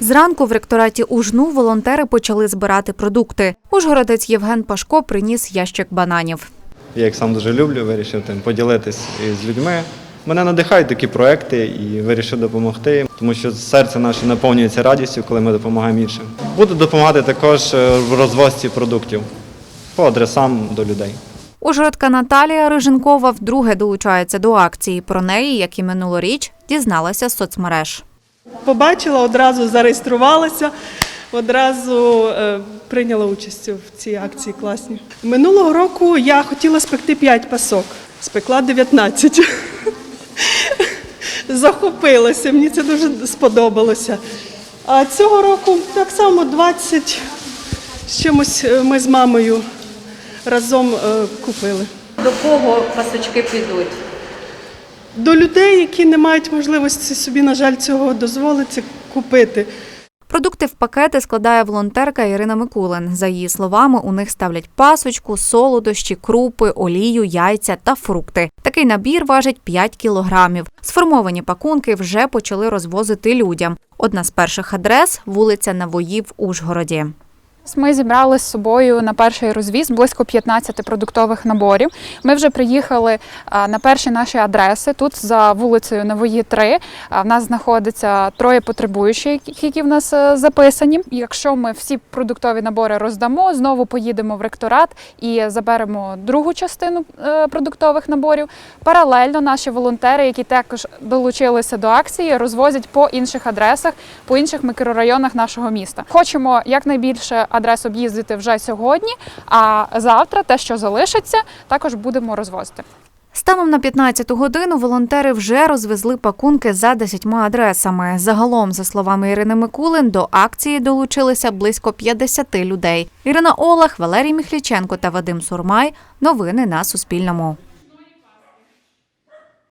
Зранку в ректораті УЖНУ волонтери почали збирати продукти. Ужгородець Євген Пашко приніс ящик бананів. Я їх сам дуже люблю, вирішив тим поділитись з людьми. Мене надихають такі проекти і вирішив допомогти, тому що серце наше наповнюється радістю, коли ми допомагаємо іншим. Буду допомагати також е, в розвозці продуктів по адресам до людей. Ужгородка Наталія Риженкова вдруге долучається до акції. Про неї, як і минулоріч, дізналася з соцмереж. Побачила, одразу зареєструвалася, одразу е, прийняла участь в цій акції класній. Минулого року я хотіла спекти 5 пасок, спекла 19. Захопилася, мені це дуже сподобалося. А цього року так само 20 з чимось е, ми з мамою разом е, купили. До кого пасочки підуть? До людей, які не мають можливості собі, на жаль, цього дозволити купити. Продукти в пакети складає волонтерка Ірина Микулин. За її словами, у них ставлять пасочку, солодощі, крупи, олію, яйця та фрукти. Такий набір важить 5 кілограмів. Сформовані пакунки вже почали розвозити людям. Одна з перших адрес вулиця Навої в Ужгороді. Ми зібрали з собою на перший розвіз близько 15 продуктових наборів. Ми вже приїхали на перші наші адреси. Тут за вулицею Нової 3 в нас знаходиться троє потребуючих, які в нас е, записані. Якщо ми всі продуктові набори роздамо, знову поїдемо в ректорат і заберемо другу частину е, продуктових наборів. Паралельно наші волонтери, які також долучилися до акції, розвозять по інших адресах, по інших мікрорайонах нашого міста. Хочемо якнайбільше адрес об'їздити вже сьогодні, а завтра те, що залишиться, також будемо розвозити. Станом на 15 годину волонтери вже розвезли пакунки за 10 адресами. Загалом, за словами Ірини Микулин, до акції долучилися близько 50 людей. Ірина Олег, Валерій Міхліченко та Вадим Сурмай. Новини на Суспільному.